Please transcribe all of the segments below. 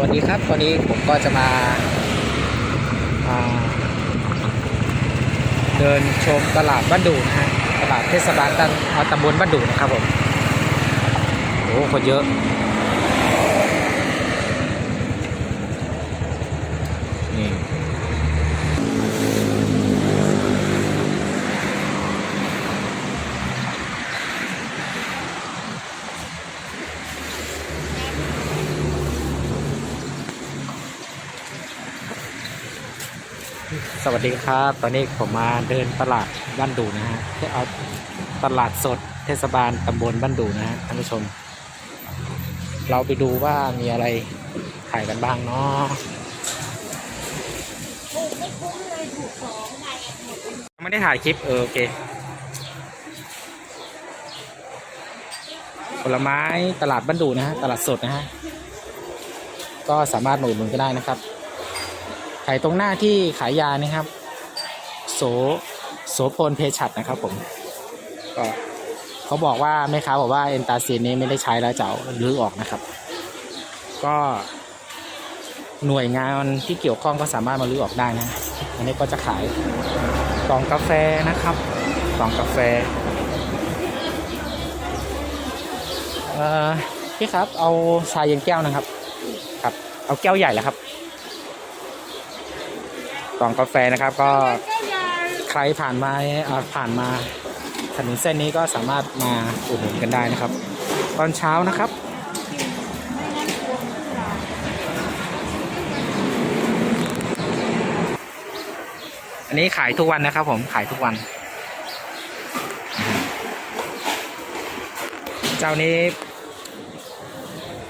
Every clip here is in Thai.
วัสดีครับ วันนี้ผมก็จะมาาเดินชมตลาดบ้านดูนะฮะตลาดเทศบาลตำอ่าตำบลบ้านดูนะครับผมโอ้คนเยอะ วัสดีครับ ตอนนี้ผมมาเดินตลาดบ้านดูนะฮะที่เอาตลาดสดเทศบาลตำบลบ้านดูนะฮะท่านผู้ชม เราไปดูว่ามีอะไรขายกันบ้างเนาะไม่ได้ถ่ายคลิปเออโอเค ผลไม้ตลาดบ้านดูนะฮะตลาดสดนะฮะก็สามารถหนุนหนุนก็ได้นะครับายตรงหน้าที่ขายยานี่ครับ โสโสพลเพชัดนะครับผมก็เขาบอกว่าแม่ค้าบอกว่าเอนตาซีนนี้ไม่ได้ใช้แล้วจะรื้อออกนะครับ ก็หน่วยงานที่เกี่ยวข้องก็สามารถมารื้อออกได้นะ อันนี้ก็จะขายกล่องกาแฟนะครับกล่องกาแฟเออพี่ครับเอาชาเย็นแก้วนะครับ ครับ เอาแก้วใหญ่แล้วครับ กล่องกาแฟนะครับก็ใครผ่านมาผ่านมาถนนเส้นนี้ก็สามารถมาอุดหนุนกันได้นะครับ ตอนเช้านะครับอันนี้ขายทุกวันนะครับ ผมขายทุกวัน เจ้านี้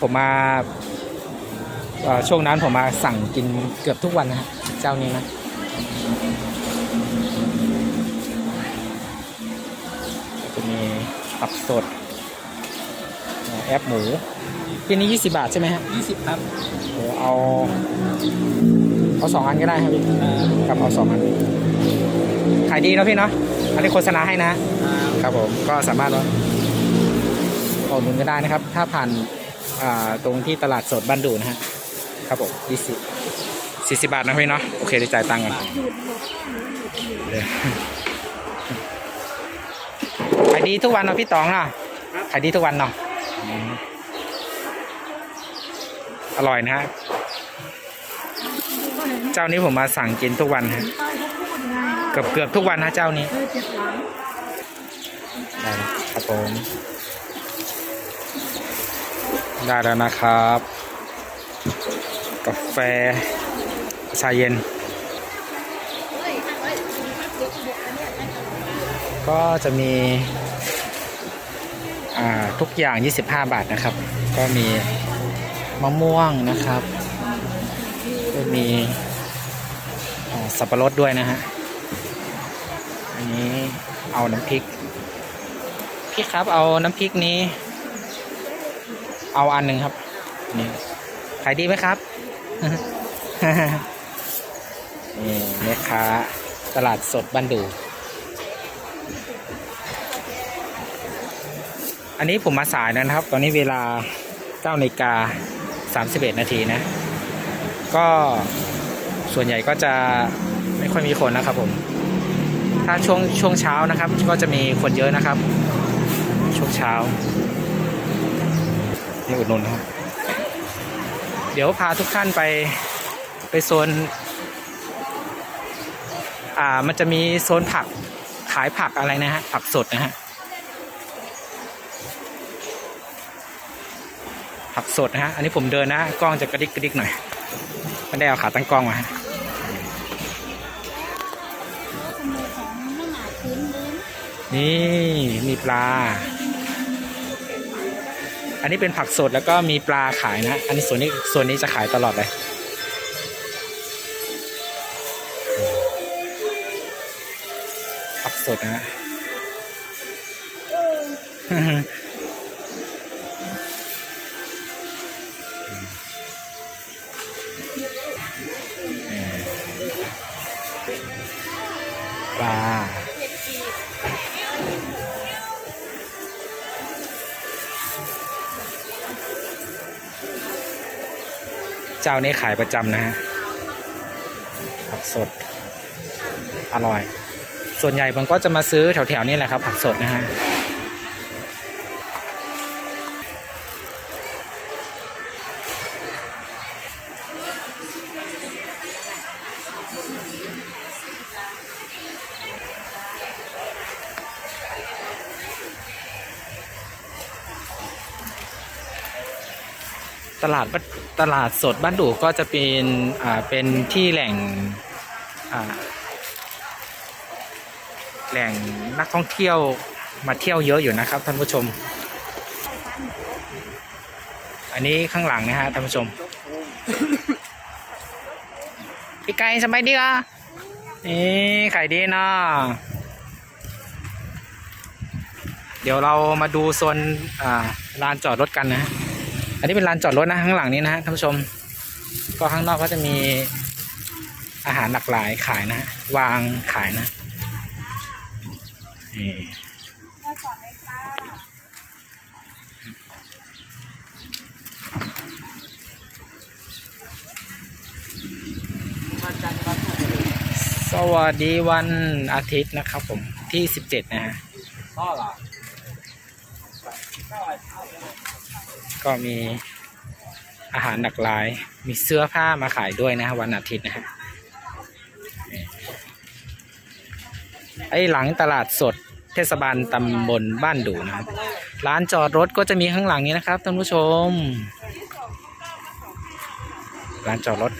ผมมา ช่วงนั้นผมมาสั่งกินเกือบทุกวันนะฮะเจ้านี้นะจะมีผักสดเอ่อแอปหมูที่นี้ 20 บาทใช่ไหมฮะ20 ครับโอ้เอา เอาสองอันก็ได้ครับพี่ครับเอาสองอัน ขายดีเนาะพี่เนาะ อันนี้โฆษณาให้นะ ครับผม ก็สามารถว่าอุดหนุนก็ได้นะครับ ถ้าผ่านอ่าตรงที่ตลาดสดบ้านดูนะฮะ ครับผมยี่สิบสี่สิบบาทนะพี่เนาะโอเคได้จ่ายตังค์กันเดี๋ยวขายดีทุกวันเนาะพี่ตองเนาะขายดีทุกวันเนาะอืมอร่อยนะฮะเจ้านี้ผมมาสั่งกินทุกวันฮะเกือบเกือบทุกวันนะเจ้านี้ได้ครับผมได้แล้วนะครับ กาแฟ ชาเย็น ก็จะมีทุกอย่าง 25 บาทนะครับ ก็มีมะม่วงนะครับก็มีสับปะรดด้วยนะฮะ อันนี้เอาน้ำพริก พี่ครับเอาน้ำพริกนี้ เอาอันหนึ่งครับ นี่ขายดีไหมครับ นี่แม่ค้าตลาดสดบ้านดู อันนี้ผมมาสายนะครับ ตอนนี้เวลา9นาฬิกา31 นาทีนะ ก็ส่วนใหญ่ก็จะไม่ค่อยมีคนนะครับผม ถ้าช่วงช่วงเช้านะครับ ก็จะมีคนเยอะนะครับ ช่วงเช้านี่อุดหนุนครับ เดี๋ยวพาทุกท่านไปไปโซน อ่า มันจะมีโซนผักขายผักอะไรนะฮะ ผักสดนะฮะ ผักสดนะฮะ อันนี้ผมเดินนะ กล้องจะกระดิกกระดิกหน่อย ไม่ได้เอาขาตั้งกล้องมานี่มีปลา อันนี้เป็นผักสดแล้วก็มีปลาขายนะ อันนี้ส่วนนี้ส่วนนี้จะขายตลอดเลย ผักสดนะปลา เจ้านี้ขายประจำนะฮะผักสด อร่อย ส่วนใหญ่มันก็จะมาซื้อแถวๆนี้แหละครับ ผักสดนะฮะตลาดบ้าน ตลาดสดบ้านดูก็จะเป็นอ่าเป็นที่แหล่งอ่าแหล่งนักท่องเที่ยวมาเที่ยวเยอะอยู่นะครับท่านผู้ชม อันนี้ข้างหลังนะฮะท่านผู้ชม พี่ไก่สบายดีอะนี่ขายดีเนาะเดี๋ยวเรามาดูโซนอ่าลานจอดรถกันนะฮะ อันนี้เป็นลานจอดรถนะข้างหลังนี้นะฮะท่านผู้ชม ก็ข้างนอกก็จะมีอาหารหลากหลายขายนะ วางขายนะนี่สวัสดีวันอาทิตย์นะครับผมที่สิบเจ็ดนะฮะก็ ก็มีอาหารหลากหลาย มีเสื้อผ้ามาขายด้วยนะฮะวันอาทิตย์นะฮะไอ้หลังตลาดสดเทศบาลตำบลบ้านดูนะครับ ร้านจอดรถก็จะมีข้างหลังนี้นะครับท่านผู้ชม ร้านจอดรถ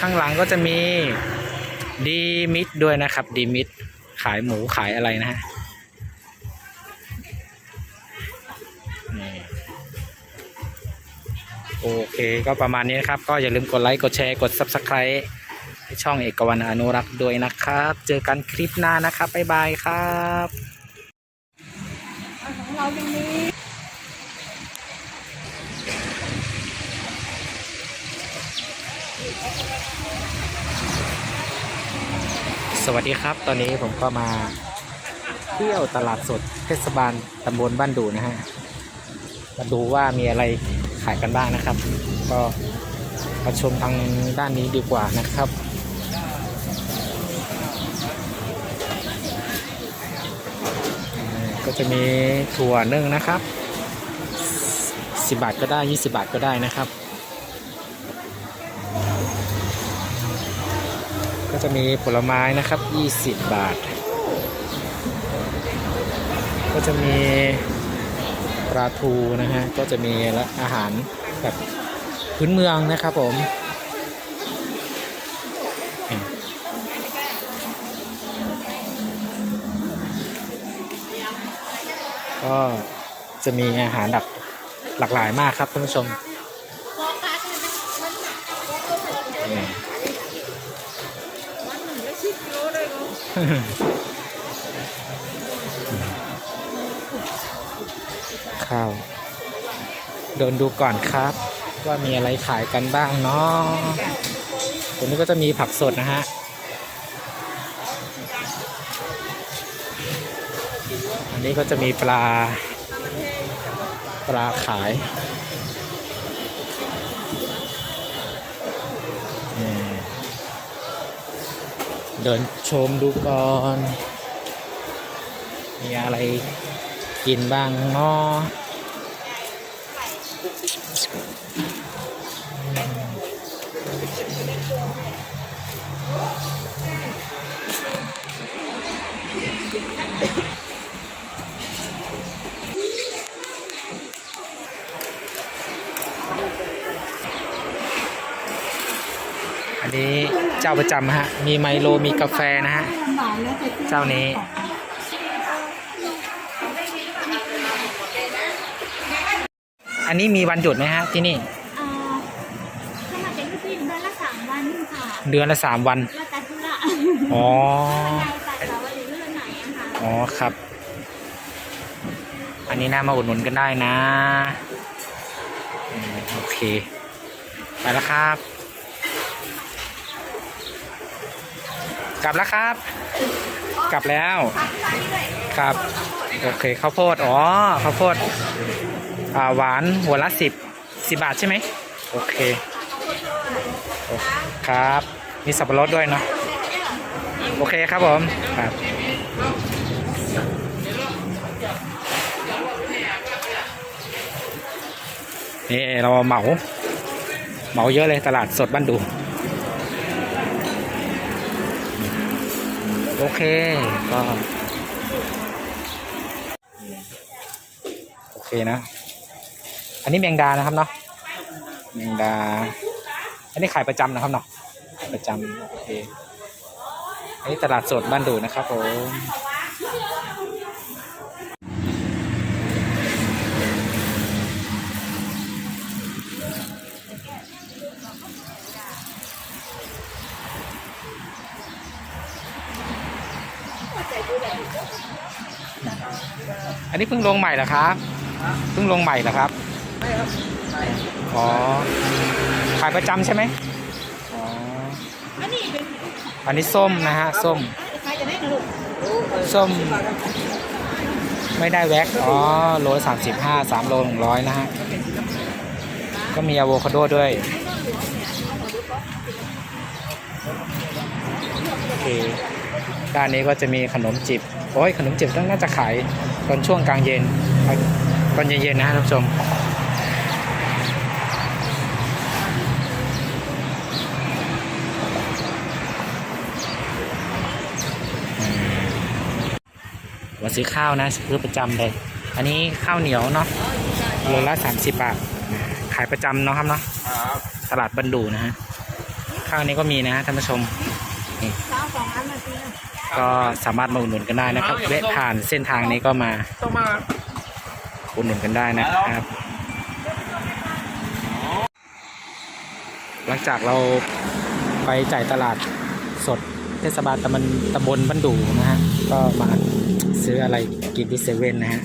ข้างหลังก็จะมีดีมิดด้วยนะครับ ดีมิดขายหมูขายอะไรนะฮะ โอเคก็ประมาณนี้นะครับ ก็อย่าลืมกดไลค์กดแชร์กด Subscribe ให้ช่องเอกวันอนุรักษ์ด้วยนะครับ เจอกันคลิปหน้านะครับ บ๊ายบายครับของเรายังมีสวัสดีครับ ตอนนี้ผมก็มาเที่ยวตลาดสดเทศบาลตำบลบ้านดูนะฮะ มาดูว่ามีอะไร ขายกันบ้างนะครับ ก็มาชมทางด้านนี้ดีกว่านะครับก็จะมีถั่วนึ่งนะครับ 10 บาทก็ได้ 20 บาทก็ได้นะครับ ก็จะมีผลไม้นะครับ 20 บาท ก็จะมี ปลาทูนะฮะก็จะมีและอาหารแบบพื้นเมืองนะครับผมก็จะมีอาหารหลากหลากหลายมากครับท่านผู้ชมนี่ ข้าวเดินดูก่อนครับ ว่ามีอะไรขายกันบ้างเนาะตรงนี้ก็จะมีผักสดนะฮะอันนี้ก็จะมีปลา ปลาขายเดินชมดูก่อน มีอะไร กินบ้างเนาะอันนี้เจ้าประจำฮะ มีไมโลมีกาแฟนะฮะ เจ้านี้ อันนี้มีวันหยุดไหมฮะที่นี่ อ่าถ้ามาเป็นที่เดือนละสามวันค่ะเดือนละสามวัน แล้วแต่ธุระอ๋อใครแต่ว่าอยู่เรื่องไหนอะค่ะ อ๋อครับ อันนี้น่ามาอุดหนุนกันได้นะอืมโอเค ไปแล้วครับ กลับแล้วครับ กลับแล้ว ครับ โอเคข้าวโพด อ๋อข้าวโพดอ่า หวานหัวละสิบสิบาทใช่ไหมโอเคโอครับ มีสับปะรดด้วยเนาะโอเคครับผมครับนี่เราเหมา เหมาเยอะเลยตลาดสดบ้านดู โอเคก็ โอเคนะ อันนี้แมงดานะครับเนาะแมงดา อันนี้ขายประจำนะครับเนาะขายประจำโอเคอันนี้ตลาดสดบ้านดูนะครับผมอันนี้เพิ่งลงใหม่เหรอครับ เพิ่งลงใหม่เหรอครับ อ๋อ ขายประจำใช่ไหมอ๋อ อันนี้เป็นอันนี้ส้มนะฮะ ส้ม ใครจะได้ลูกส้ม ไม่ได้แว็ก อ๋อ โลสามสิบห้าสามโลหนึ่งร้อยนะฮะ ก็มีอะโวคาโดด้วย โอเค ด้านนี้ก็จะมีขนมจิบ โอ้ย ขนมจิบต้องน่าจะขายตอนช่วงกลางเย็น ตอนเย็นๆนะท่านผู้ชม วันซื้อข้าวนะซื้อประจำเลย อันนี้ข้าวเหนียวเนาะโลละสามสิบบาท ขายประจำเนาะครับเนาะตลาดบันดูนะฮะ ข้าวนี้ก็มีนะฮะท่านผู้ชมสาวสองอันมาสิก็สามารถมาอุดหนุนกันได้นะครับแวะผ่านเส้นทางนี้ก็มาต้องมาอุดหนุนกันได้นะครับ หลังจากเราไปจ่ายตลาดสดเทศบาลตำบลตำบลบันดูนะฮะ ก็มาซื้ออะไรกินที่เซเว่นนะฮะ